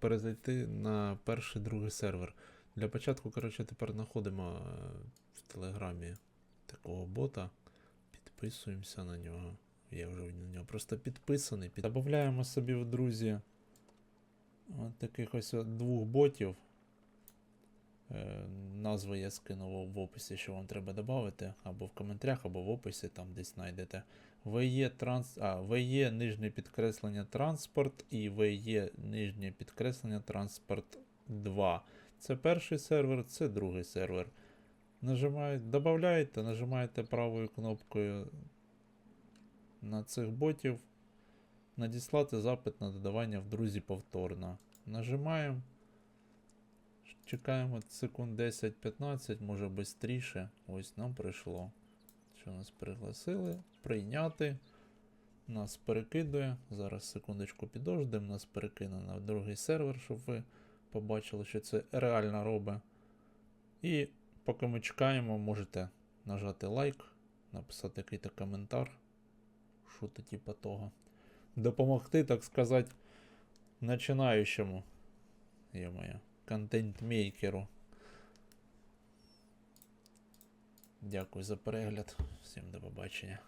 перезайти на перший другий сервер. Для початку, коротше, тепер знаходимо е, в Телеграмі такого бота. Підписуємося на нього. Я вже на нього просто підписаний. Під... Добавляємо собі в друзі от таких ось двох ботів. Назви я скинув в описі, що вам треба додати, або в коментарях, або в описі, там десь знайдете. VE, транс... а, VE нижнє підкреслення транспорт і VE нижнє підкреслення транспорт 2. Це перший сервер, це другий сервер. Нажимаєте, додаєте, нажимаєте правою кнопкою на цих ботів. Надіслати запит на додавання в друзі повторно. Нажимаємо. Чекаємо секунд 10-15, може швидше. Ось нам прийшло. Що нас пригласили? Прийняти. Нас перекидує. Зараз секундочку підождемо, нас перекине на другий сервер, щоб ви побачили, що це реально робить. І поки ми чекаємо, можете нажати лайк, написати якийсь коментар. Що то типа того. Допомогти, так сказати, начинаючому. Йо-моє, контент-мейкеру. Дякую за перегляд. Всім до побачення.